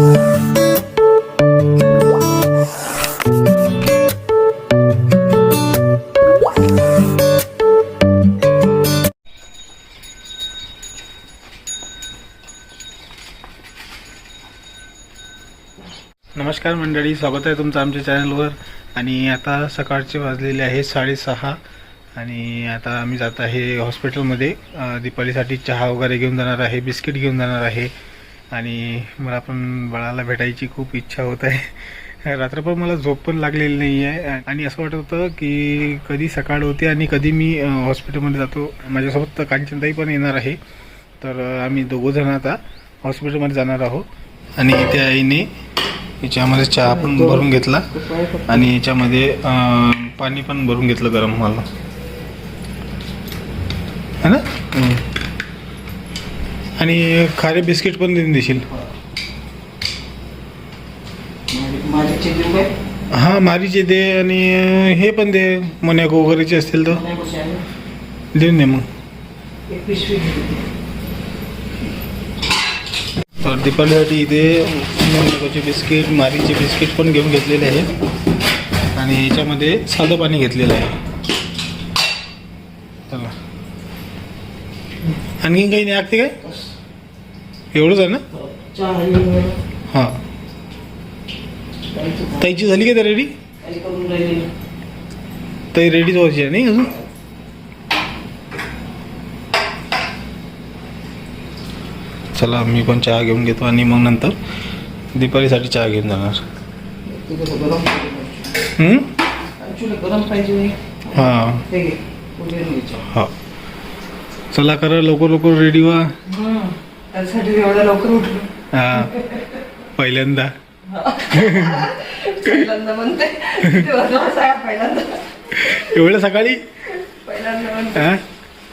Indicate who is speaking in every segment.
Speaker 1: नमस्कार मंडळी स्वागत आहे तुमचं आमच्या चॅनलवर. आणि आता सकाळचे वाजलेले आहे साडेसहा. आणि आता आम्ही जात आहे हॉस्पिटलमध्ये. अ, दीपावलीसाठी चहा वगैरे घेऊन जाणार आहे बिस्किट घेऊन जाणार आहे. आणि मला पण बाळाला भेटायची खूप इच्छा होत आहे. रात्रभर मला झोप पण लागलेली नाही आहे आणि असं वाटत होतं की कधी सकाळ होते आणि कधी मी हॉस्पिटलमध्ये जातो. माझ्यासोबत कांचनताई पण येणार आहे. तर आम्ही दोघंजण आता हॉस्पिटलमध्ये जाणार आहोत. आणि इथे आईने याच्यामध्ये चहा पण भरून घेतला. आणि याच्यामध्ये पाणी पण भरून घेतलं गरम मला है ना? आणि खारे बिस्किट पण देऊन देशील.
Speaker 2: काय
Speaker 1: हां मारीचे दे आणि हे पण दे मन्याको वगैरेचे असतील तर.
Speaker 2: नाही कसे आहे
Speaker 1: देऊन दे मग.
Speaker 2: एक पिशवी घेते.
Speaker 1: तर दीपावलीसाठी इथे मन्याकोचे बिस्किट मारीचे बिस्किट पण घेऊन घेतलेले आहेत. आणि याच्यामध्ये साधं पाणी घेतलेलं आहे. चला. आणखीन काही नाही लागते काय? एवढंच आहे ना? हां. ताईची झाली का त्या रेडी ताई रेडीच व्हायची आहे नाही अजून? चला मी पण चहा घेऊन घेतो आणि मग नंतर दीपावलीसाठी चहा घेऊन जाणार. हं? हा चला करा लवकर लवकर रेडी व्हा
Speaker 2: त्यासाठी एवढ्या लवकर उठलो.
Speaker 1: हा पहिल्यांदा.
Speaker 2: पहिल्यांदा म्हणते. तेव्हा असं आहे पहिल्यांदा.
Speaker 1: एवढ्या सकाळी?
Speaker 2: पहिल्यांदा म्हणते.
Speaker 1: हा?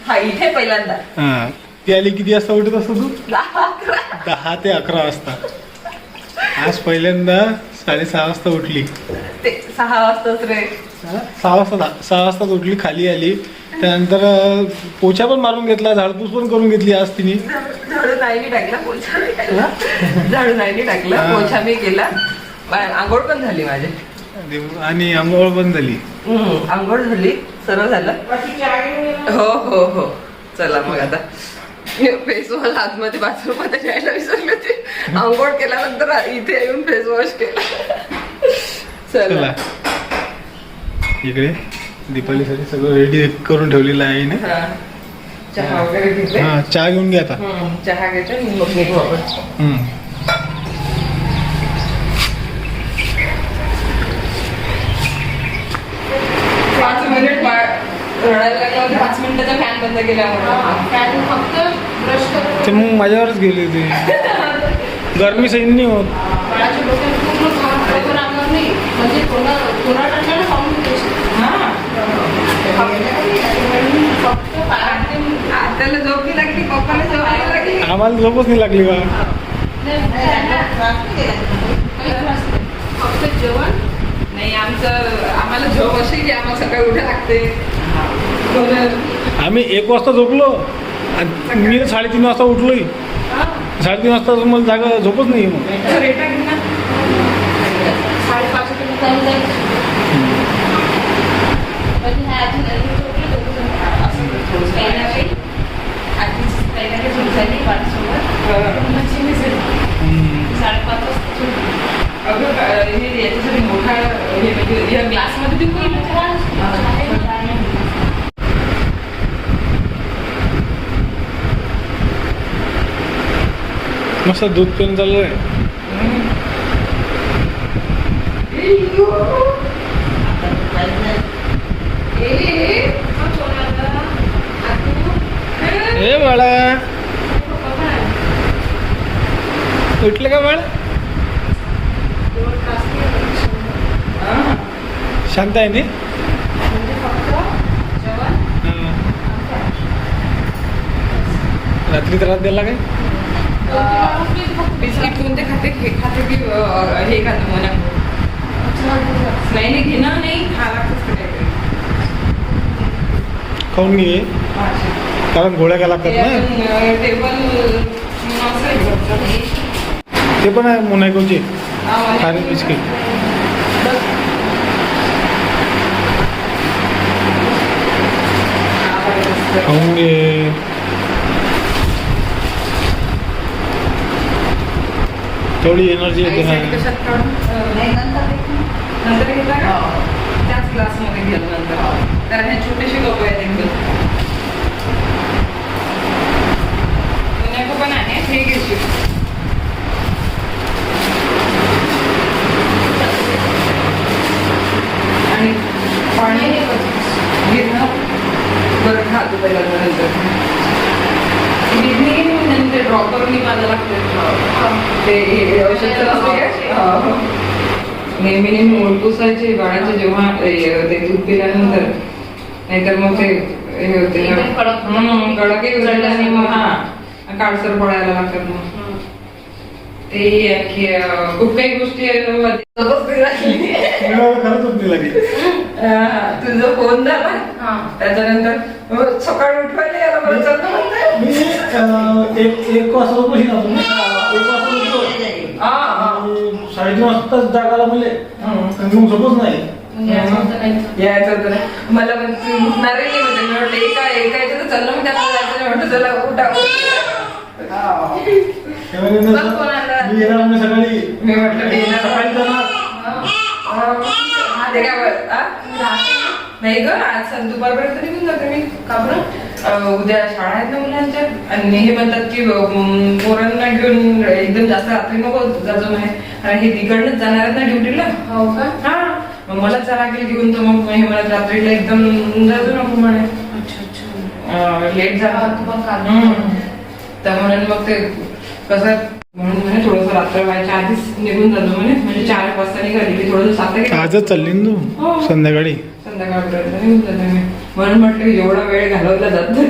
Speaker 2: हा इथे पहिल्यांदा.
Speaker 1: हा. ती आली किती वाजता उठत असतो तू?
Speaker 2: दहा अकरा.
Speaker 1: दहा ते अकरा वाजता. आज पहिल्यांदा साडेसहा वाजता उठली.
Speaker 2: ते सहा वाजताच रे.
Speaker 1: हा? सहा वाजता सहा वाजताच उठली खाली आली. त्यानंतर पोछा पण मारून घेतला झाडपूस पण करून घेतली आज तिने.
Speaker 2: झाडू नाही टाकला पोछा. मी टाकला झाडू नाही टाकला. पोछा मी केला. आंघोळ पण झाली माझी.
Speaker 1: आणि आंघोळ पण झाली.
Speaker 2: आंघोळ झाली सर्व झालं. हो हो हो. चला मग आता. फेस वॉश आतमध्ये बाथरूममध्ये घ्यायला विसरले होते. आंघोळ केल्यानंतर इथे येऊन फेस वॉश केला.
Speaker 1: चला.
Speaker 2: चला.
Speaker 1: इकडे. दीपावलीसाठी सगळं रेडी करून ठेवलेलं आहे ना
Speaker 2: हा. चहा वगैरे घेते
Speaker 1: हा चहा घेऊन घ्या आता.
Speaker 2: हम्म, चहा घेते मग निघू आपण
Speaker 1: हम्म.
Speaker 2: पाच मिनिट वा- रडायला लागला होता पाच मिनिटाचा फॅन बंद केल्यामुळे
Speaker 3: फॅन फक्त ब्रश करून
Speaker 1: ते मग माझ्यावरच गेले होते गरमी सैन नाही होत.
Speaker 3: डोक्यात पूर्ण नाही. म्हणजे कोणा कोणा टाकल्याने फाउंडेशन फक्त पायात
Speaker 2: आत्याला झोप नाही लागली पप्पाला झोप नाही लागली
Speaker 1: आम्हाला झोपच नाही लागली बा.
Speaker 3: फक्त जेवण
Speaker 2: नाही आमचं आम्हाला झोप अशी की आम्हाला सकाळी उठा लागते
Speaker 1: आम्ही एक वाजता झोपलो आणि मी साडेतीन वाजता उठलोय. साडेतीन वाजता मला जागा झोपच नाही. मग
Speaker 2: रेटा घेऊन ना.
Speaker 3: साडेपाच पर्यंत चालू जाईल म्हणजे ह्या आधी नवीन झोपले दोघंजण. असं थोडंसं काही ना काही. आधीच काही ना काही झोप झाली. साडेपाच वाजता झोपली.
Speaker 2: अगं का- हे याच्यासाठी मोठा हे म्हणजे या ग्लासमध्ये
Speaker 3: म्हणजे.
Speaker 1: मस्त दूध पिऊन चालू आहे
Speaker 3: ए, ए, हा कोण आला? आतू.
Speaker 1: ए बाळा
Speaker 3: पप्पा आहे.
Speaker 1: उठलं का बाळ. शांत आहे रात्री त्रास दिला काय?
Speaker 2: बिस्किट कोणते खाते खाते की अं, हे खाते मला नाही नाही घेणं का.
Speaker 1: खाऊन घे. कारण गोळ्या काय लागतात ना.
Speaker 2: टेबल असं आहे.
Speaker 1: ते ते पण आहे मोनॅकोचे खारे बिस्किट खाऊन घे तेवढी एनर्जी येते
Speaker 2: आईसाठी
Speaker 1: ना
Speaker 2: कशात काढून? नंतर घेतला का त्याच क्लासमध्ये गेलो नंतर कारण हे छोटेसे लोक आहेत एकदम पुण्याचं पण आहे हे घेशील आणि पाणी घेणं बरं नंतर ड्रॉपरनी माझा लागतं. ते औषध? हो. नेहमी नेहमी बाळाचे जेव्हा ते दूध पिल्यानंतर. नाहीतर मग ते हे होते कडकही मग हा. काळसर पडायला लागतात मग. ते खूप काही गोष्टी
Speaker 1: खरंच होती लागेल
Speaker 2: अं, तुझा फोन झाला.
Speaker 3: हा.
Speaker 2: त्याच्यानंतर सकाळी उठवायला यायला मला
Speaker 1: मी अं, एक एक वाजता ना तुम्ही एक वाजता उठलो. आणि साडेतीन वाजता जागाला म्हणले. मग झोपच नाही.
Speaker 3: यायचं होतं
Speaker 2: मला उठणार नाही म्हणजे मी म्हटलं एका एका याच्यात तर चाललं मग त्याला जायचं. नाही म्हटलं चला उठा
Speaker 1: मी. मी सकाळी.
Speaker 2: मी म्हटलं मी येणार.
Speaker 1: सकाळी जाणार.
Speaker 2: आ? नाही ग आज दुपारपर्यंत निघून जाते मी. का बरं? उद्या शाळा आहेत ना मुलांच्या. आणि हे म्हणतात की पोरांना घेऊन एकदम जास्त रात्री नको जातो म्हणे आणि हे तिकडनंच जाणार आहेत ना ड्युटीला?
Speaker 3: हो का?
Speaker 2: हा. मग मला चला गेली घेऊन तर मग हे मला रात्रीला एकदम जातो नको म्हणे.
Speaker 3: अच्छा अच्छा.
Speaker 2: लेट
Speaker 3: हा,
Speaker 2: झाला. तर म्हणून मग ते कसं म्हणून म्हणे थोडस रात्र व्हायच्या आधीच निघून जातो म्हणे. म्हणजे चार एक वाजता निघाली की थोडस सात
Speaker 1: आजच चालली ना
Speaker 2: हो.
Speaker 1: तू संध्याकाळी?
Speaker 2: संध्याकाळपर्यंत निघून जाते मी म्हणून म्हटलं जेवढा वेळ घालवला जातो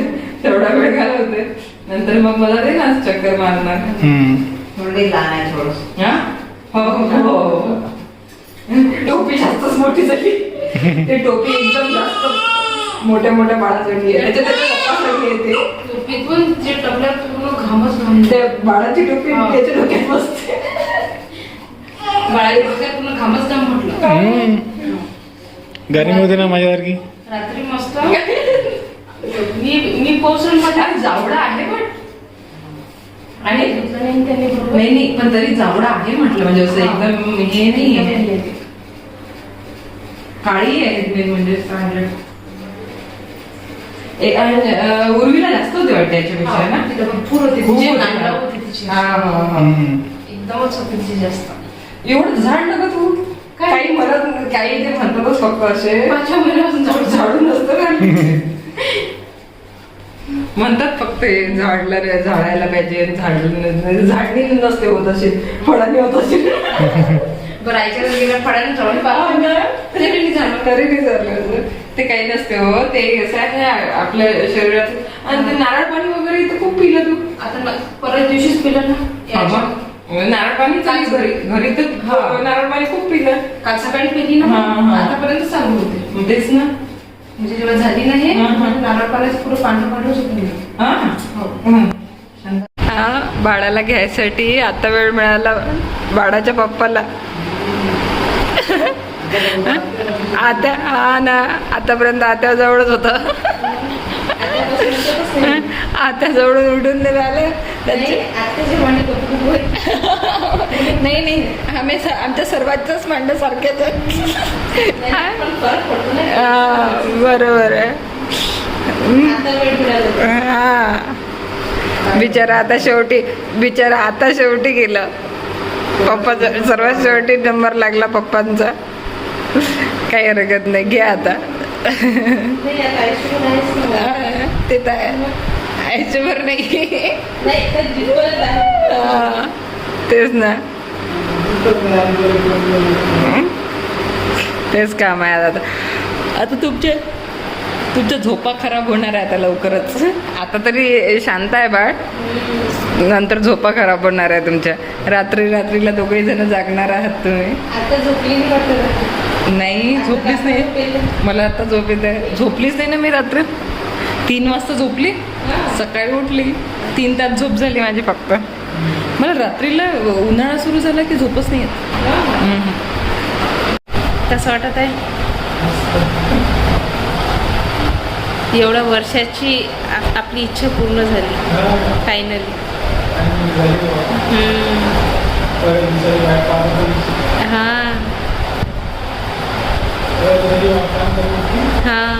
Speaker 2: तेवढा वेळ घालवते. नंतर मग मला दे ना चक्कर मारणार.
Speaker 4: थोडी लहान आहे थोडस.
Speaker 2: हा? हो हो हो हो. टोपी जास्तच मोठी झाली. ते टोपी एकदम जास्त. मोठ्या मोठ्या बाळासाठी येते.
Speaker 3: टोपीतून जे पूर्ण घामच
Speaker 2: बाळाची टोपी. त्याच्या डोक्यात बसते.
Speaker 3: बाळाच्या डोक्यात पूर्ण घामच घाम म्हटलं.
Speaker 1: गाडीमध्ये ना माझ्यासारखी.
Speaker 3: रात्री मस्त. मी मी पोहोचून माझ्या
Speaker 2: जावडा आहे पण आणि
Speaker 3: नाही
Speaker 2: पण तरी जावडा आहे म्हटलं. म्हणजे असं एकदम हे नाही आहे. काळी आहे म्हणजे उर्वीला जास्त होते वाटतं याच्यापेक्षा ना
Speaker 3: तिला भरपूर होती तिची तिची
Speaker 2: हा, हा, हा.
Speaker 3: एकदमच होती तिची जास्त
Speaker 2: एवढं झाड नका तू
Speaker 3: काय?
Speaker 2: काही म्हणत काही ते म्हणतातच फक्त असे
Speaker 3: माझ्या मनापासून
Speaker 2: झाड झाडून नसतं ना म्हणतात फक्त हे झाडला रे झाडायला पाहिजे झाड झाडणी नसते होत असे फळांनी होत असे
Speaker 3: बरं आईच्या फळाने चढून पाहिलं तरी झालं
Speaker 2: तरी नाही झालं. ते काही नसते हो. ते कसं आहे आपल्या शरीरात आणि ते नारळ पाणी वगैरे इथं खूप पिलं तू.
Speaker 3: आता न- परत दिवशीच पिलं ना? याच्या.
Speaker 2: मग. नारळ पाणी चालू घरी घरी तर
Speaker 3: हा.
Speaker 2: नारळ पाणी खूप पिलं.
Speaker 3: काल सकाळी पिली ना
Speaker 2: हा, हा.
Speaker 3: आतापर्यंत चालू होते.
Speaker 2: मग तेच ना.
Speaker 3: म्हणजे जेव्हा झाली ना हे
Speaker 2: हा, हा.
Speaker 3: नारळ पाण्याचं पुरं पांढरं पांढरं सुटून
Speaker 2: हा?
Speaker 3: हो.
Speaker 2: हा बाळाला घ्यायसाठी आता वेळ मिळाला. बाळाच्या पप्पाला. आता हा ना आतापर्यंत आत्या जवळच होत. आत्या जवळून उठून नाही झाले नाही नाही आम्ही आमच्या सर्वांच्याच मांड सारखेच बरोबर आहे. हा. बिचारा आता शेवटी बिचारा आता शेवटी गेलं. पप्पाचा सर्वात शेवटी नंबर लागला पप्पांचा. काही हरकत नाही. घ्या आता. ते तर आयुष्यभर नाही. तेच ना. तेच काम आहे आता. आता तुमचे तुमच्या झोपा खराब होणार आहे आता लवकरच. आता तरी शांत आहे बाळ. नंतर झोपा खराब होणार आहे तुमच्या. रात्री रात्रीला दोघे जण जागणार आहात तुम्ही.
Speaker 3: आता झोपली नाही
Speaker 2: नाही झोपलीच नाही. मला आता झोप येत. आहे झोपलीच नाही ना मी रात्री. तीन वाजता झोपली. सकाळी उठली. तीन तास झोप झाली माझी फक्त. मला रात्रीला उन्हाळा सुरू झाला की झोपच नाही येत.
Speaker 5: कसं वाटत आहे? एवढ्या वर्षाची आपली इच्छा पूर्ण झाली. फायनली हां.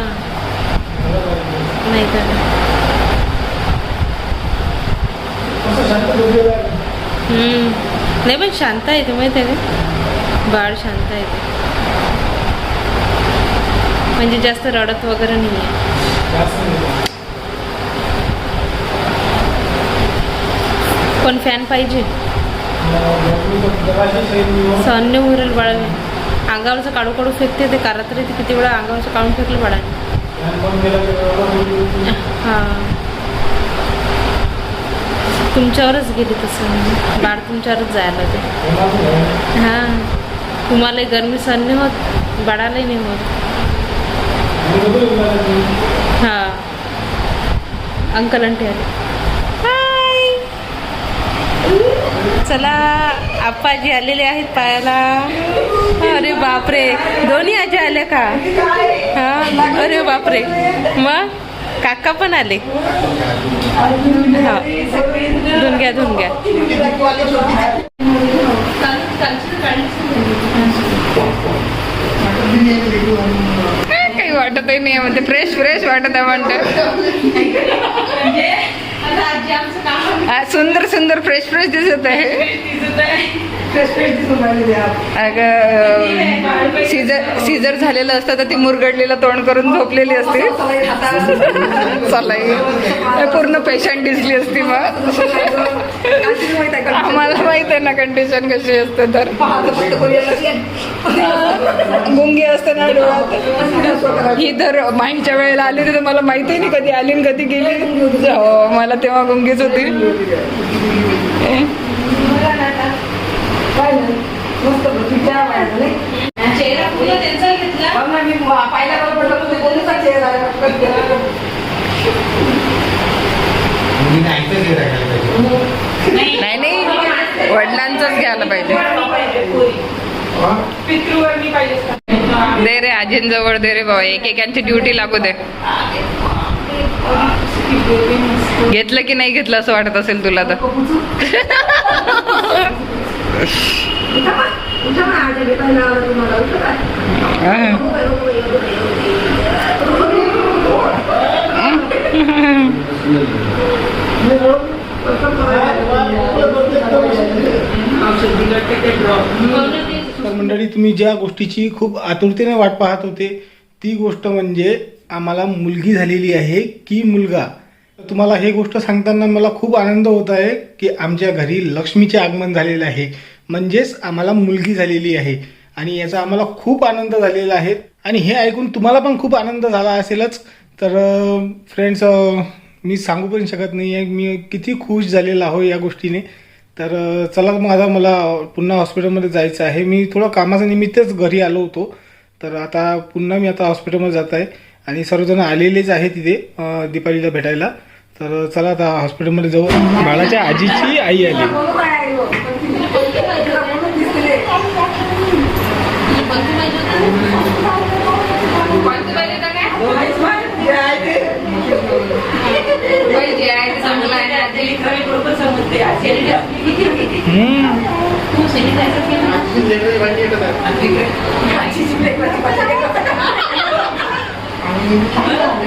Speaker 5: नाही तर. नाही. पण शांत आहे ते माहिती आहे का बाळ शांत आहे ते. म्हणजे जास्त रडत वगैरे नाही आहे पण फॅन पाहिजे. सहन्य उरेल बाळाने अंगावरचं काढू काढू फेकते ते कारात ते किती वेळा अंगावरचं काढून फेकलं बाळाने हां. तुमच्यावरच गेली तसं. बाळ तुमच्यावरच जायला ते हां. तुम्हालाही गरमी सहन नाही होत बाळालाही नाही होत. हां. अंकल आणि आले. हाय चला आप्पाजी आलेले आहेत पायाला. अरे बापरे. दोन्ही आजी आल्या का? हा अरे बापरे. मग? काका पण आले. हा. धुन घ्या धुन घ्या
Speaker 2: काही वाटतही नाही म्हणते फ्रेश फ्रेश वाटत आहे म्हणजे म्हणते सुंदर सुंदर फ्रेश फ्रेश दिसत आहे. अगं सीझर सीझर झालेलं असतं तर ती मुरगडलेलं तोंड करून झोपलेली असते. चलाई पूर्ण पेशंट दिसली असती मग. आम्हाला माहीत आहे ना कंडिशन कशी असते तर. गुंगी असते ना डोळ्यात. ही तर माहीच्या वेळेला आली तर मला माहिती नाही कधी आली कधी गेली. हो मला गुंगीच होती.
Speaker 5: चेहरा पूर्ण त्यांचा घेतला.
Speaker 2: नाही. नाही वडिलांचंच घ्यायला पाहिजे. दे रे आजींजवळ दे रे बाबा. एकेकांची ड्युटी लागू दे. घेतलं की नाही घेतलं असं वाटत असेल तुला तर?
Speaker 1: मंडळी तुम्ही ज्या गोष्टीची खूप आतुरतेने वाट पाहत होते ती गोष्ट म्हणजे आम्हाला मुलगी झालेली आहे की मुलगा? तुम्हाला हे गोष्ट सांगताना मला खूप आनंद होत आहे की आमच्या घरी लक्ष्मीचे आगमन झालेलं आहे. म्हणजेच आम्हाला मुलगी झालेली आहे. आणि याचा आम्हाला खूप आनंद झालेला आहे. आणि हे ऐकून तुम्हाला पण खूप आनंद झाला असेलच. तर फ्रेंड्स मी सांगू पण शकत नाही आहे मी किती खुश झालेला आहो या गोष्टीने. तर चला मग आता मला पुन्हा हॉस्पिटलमध्ये जायचं आहे. मी थोडं कामाच्या निमित्तच घरी आलो होतो. तर आता पुन्हा मी आता हॉस्पिटलमध्ये जात आहे. आणि सर्वजण आलेलेच आहे तिथे दीपावलीला दीपालीला भेटायला. तर चला आता हॉस्पिटलमध्ये जाऊ. बाळाच्या आजीची आई आली.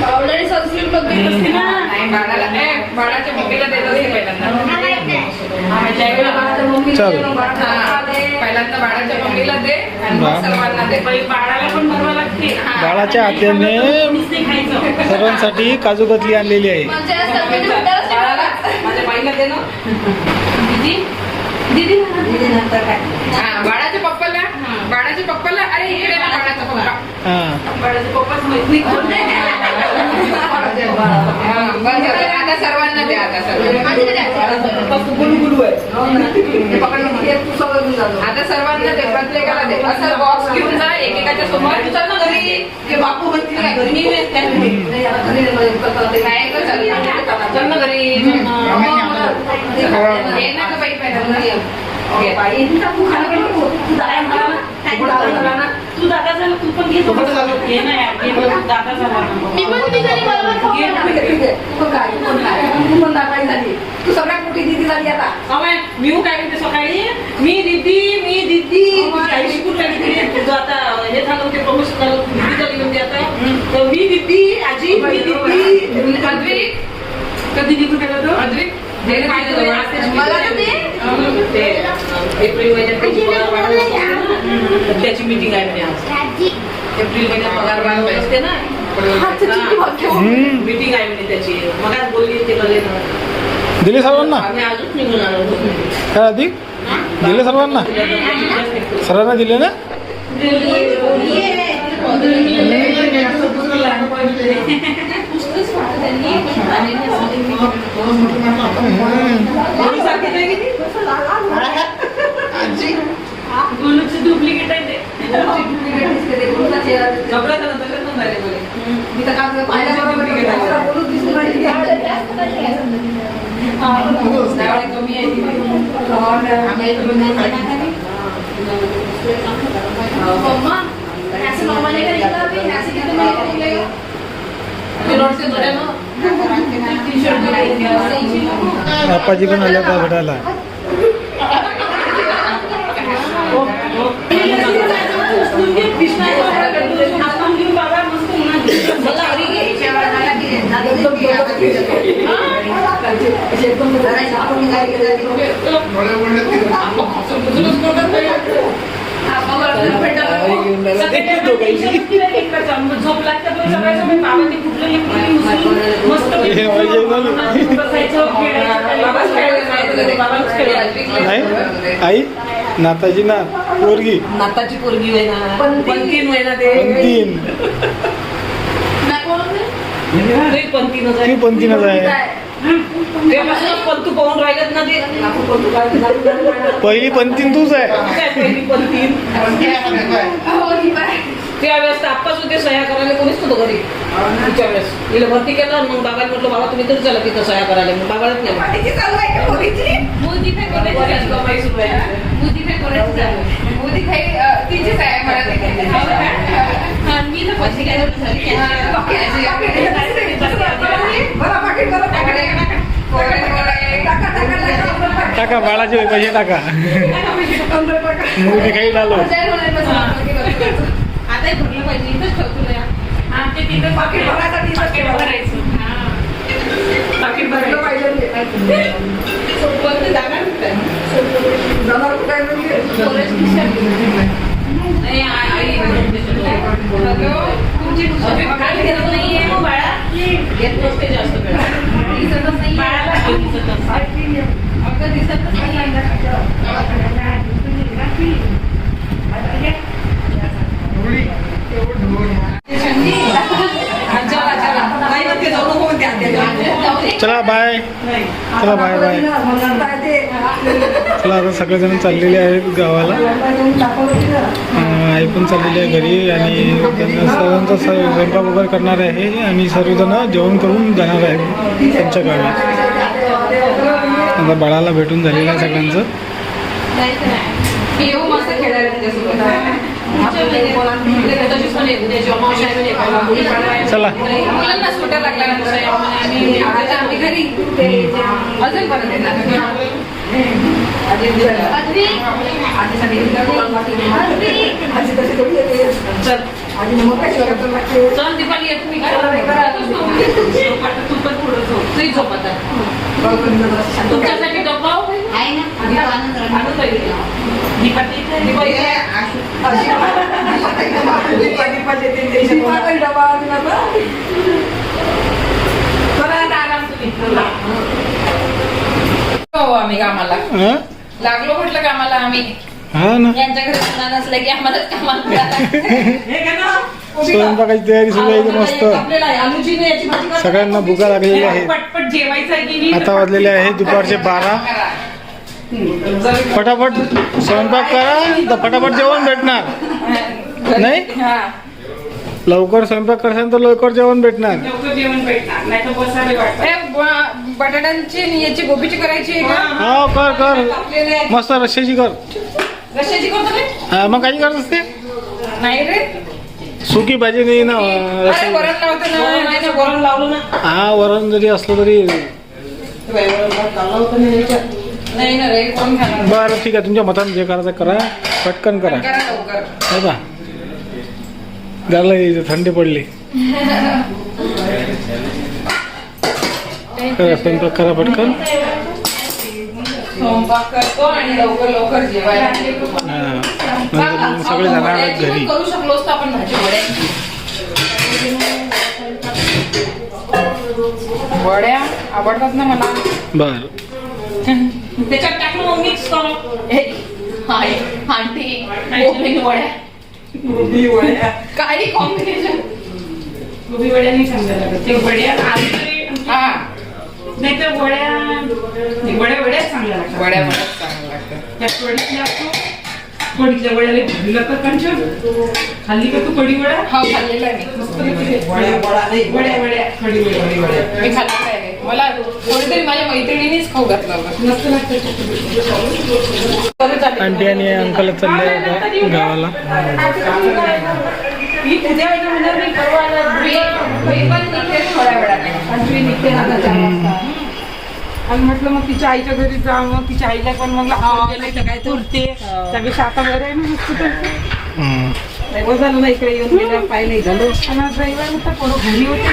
Speaker 5: पावडर सनस्क्रीन बघितली
Speaker 2: बाळाच्या मम्मीला देत असते पहिल्यांदा.
Speaker 1: चल
Speaker 2: पहिल्यांदा बाळाच्या मम्मीला दे आणि मग
Speaker 1: बा-
Speaker 2: सर्वांना दे.
Speaker 6: बाळाला पण भरवा लागते.
Speaker 2: हा.
Speaker 1: बाळाच्या हात्याने सर्वांसाठी काजू कतली आणलेली आहे.
Speaker 2: बाळाला माझ्या बाईला दे ना.
Speaker 6: दीदी?
Speaker 4: नंतर काय?
Speaker 2: हा, बाळाच्या पप्पाला? बाळाच्या पप्पाला? अरे इकडे ना बाळाचा पप्पा.
Speaker 1: हा.
Speaker 6: पप्पाच
Speaker 2: हा, आता सर्वांना द्या आता सर्वांना आता सर्वांना दे प्रत्येकाला दे. असं बॉक्स घेऊन जा एकेकाच्या समोर. चल ना घरी ते बापू म्हणतील काय घरी नाही चल ना. ना घरी ये ना गं बाई पहिला घरी ये. ये.
Speaker 6: तू दादा झाला तू पण घे घे ना. यार घे बघ, तू दादा झाला.
Speaker 2: तू सगळ्यात मोठी दिदी झाली आता.
Speaker 6: अमय, मी काय म्हणते सकाळी? मी दिदी मी दिदी. तुझी आई शिकून तिने. तुझं आता हे झालं होते प्रमोशन झालं तू दिदी झाली म्हणते आता. तर मी दिदी आजी मी दिदी. कधी दिदी तो?
Speaker 2: जवळ असते.
Speaker 6: मला तर ते एप्रिल महिन्यात त्याची पगार वाढ असते. तर त्याची मीटिंग आहे म्हणे आज. एप्रिल महिन्यात पगार वाढ असते ना. मीटिंग आहे म्हणे त्याची. मग आज बोलली ते कळे
Speaker 1: दिले सर्वांना?
Speaker 6: आम्ही अजून निघून आलो.
Speaker 1: काय अधिक दिले सर्वांना? सर्वांना दिले ना?
Speaker 6: गुलूची डुप्लिकेट आहे मी तर झाला तसंच नाही
Speaker 2: कमी आहे ती. नाही रोडचे
Speaker 1: आपाजी पण आल्या का भेटायला
Speaker 6: उचलून
Speaker 1: नाही? आई नाताजी ना पोरगी.
Speaker 6: नाताची पोरगी पंतीन.
Speaker 1: पंतीन
Speaker 6: पंतीनच आहे.
Speaker 1: पहिली पंतीन तूच आहे.
Speaker 6: काय पहिली पंतीन? त्या वेळेस तर आप्पाच होते सह्या करायला कोणीच नव्हतं घरी. वेळेस तिला भरती केलं आणि मग बाबाला म्हटलं बाबा तुम्ही तरी चला तिथं सह्या करायला मग बाबालाच नाही म्हटलं.
Speaker 2: मोदी काय कोणाची?
Speaker 6: कमाई सुरू आहे.
Speaker 2: मोदी काय कोणाची चालू आहे? मी तर झाली. हा, आहे. टाका, टाका, टाका. कोळे, कोळे. टाका, टाका, टाका.
Speaker 1: टाका बाळाचे पैसे टाका मोदी काही
Speaker 2: बरं. आताही भरलं पाहिजे इथंच ठेवतो ना.
Speaker 6: ते तिथं
Speaker 2: पाकीट भरायसाठी
Speaker 6: पाकीट. भरायचं हा. पाकीट
Speaker 2: भरलं
Speaker 6: भरायचं
Speaker 2: पाहिजे. कोणतं जाणार कुठं? जाणार कुठं आहे म्हणजे?
Speaker 6: आई
Speaker 2: तुमची
Speaker 6: काय नाहीये बाळा घेत नसते जास्त वेळ
Speaker 2: दिसतच नाही
Speaker 6: बाळाला हे दिसत असतं.
Speaker 2: अगं दिसतच नाही चला चला नाही ना ते जाऊ नको म्हणते आत्या.
Speaker 1: चला बाय चला बाय बाय. चला आता सगळेजण चाललेले आहेत गावाला. आई पण चाललेली आहे घरी आणि त्यांना सर्वांचा स्वयंपाक वगैरे करणार आहे आणि सर्वजण जेवण करून जाणार आहे त्यांच्या गावी. आता बाळाला भेटून झालेलं आहे सगळ्यांचं. चला.
Speaker 2: मुलांना सुट्या लागल्या ना तसं आम्ही घरी अजून परत येणार
Speaker 6: चल चल दीपाली येत मी तू पण पुढं झोप. आता तुमच्यासाठी डब्बा हो?
Speaker 3: आहे ना? आनंद राहिला.
Speaker 6: आणून
Speaker 2: हो आम्ही कामाला? लागलो म्हटलं कामाला आम्ही.
Speaker 1: हा ना.
Speaker 2: यांच्या घरी सुना नसलं की आम्हालाच कामाला.
Speaker 1: स्वयंपाकाची तयारी सुरू आहे इथे मस्त. सगळ्यांना भुका
Speaker 6: जेवायचं आहे की नाही?
Speaker 1: आता वाजलेले आहे दुपारचे बारा. फटाफट स्वयंपाक करा तर फटाफट जेवण भेटणार. नाही?
Speaker 2: हा
Speaker 1: लवकर स्वयंपाक करशाल तर लवकर जेवण भेटणार.
Speaker 6: लवकर जेवण भेटणार नाही तर बसावे वाटत
Speaker 2: ए, ब- बटाट्यांची याची गोबीची करायची आहे का?
Speaker 1: हो कर कर. मस्त रश्श्याची कर.
Speaker 2: करतो
Speaker 1: हा, मग काही करत असते?
Speaker 2: नाही रे.
Speaker 1: सुकी भाजी नाही ना
Speaker 2: अरे
Speaker 1: रस्सा-
Speaker 2: वरण लावतो ना नाही ना वरण
Speaker 6: लावलं ना.
Speaker 1: हा वरण जरी असलं तरी.
Speaker 2: नाही ना रे कोण खाणार?
Speaker 1: बरं ठीक आहे. तुमच्या मतानं जे करायचं करा. पटकन करा.
Speaker 2: करा लवकर.
Speaker 1: हो का? झालं इथे थंडी पडली. करा स्वयंपाक करा पटकन.
Speaker 2: स्वयंपाक करतो आणि लवकर लवकर जेवायला.
Speaker 1: हा. नंतर मग सगळे जाणार आहेत घरी.
Speaker 2: करू शकलो असतो आपण भाजी वड्याची वड्या आवडतात ना मला?
Speaker 1: बर.
Speaker 6: त्याच्यात टाकून मग मिक्स करू
Speaker 2: हे, हाय आंटी कोकणी वड्या. काही कॉम्बिनेशन
Speaker 6: गोबी वड्या नाही चांगल्या लागत. ते वड्या आलू तरी
Speaker 2: हा.
Speaker 6: नाही तर वड्या वड्या वड्या चांगल्या लागतात.
Speaker 2: वड्या मला चांगलं लागतं
Speaker 6: त्या कढीतल्या असतो वड्या लागतात कंचन खाल्ली का तू कढी वड्या
Speaker 2: हा खाल्लेला आहे
Speaker 6: मस्त लागते. वड्या वड्या कढी वड्या
Speaker 2: मी खाल्लेला आहे. मला कोणीतरी माझ्या मैत्रिणीनेच खाऊ घातलं होतं.
Speaker 1: आंटी आणि अंकल चालले गावाला.
Speaker 6: मी परवा
Speaker 2: पण निघते थोड्या वेळाने.
Speaker 6: निघते ना. आणि म्हटलं मग तिच्या आईच्या घरी जा मग तिच्या आईला पण मग काय तुरते त्यापेक्षा आता बरं आहे ना झालं ना इकडे येऊन गेल्या पाय नाही झालं आणि रविवार होता पोरं घरी होते?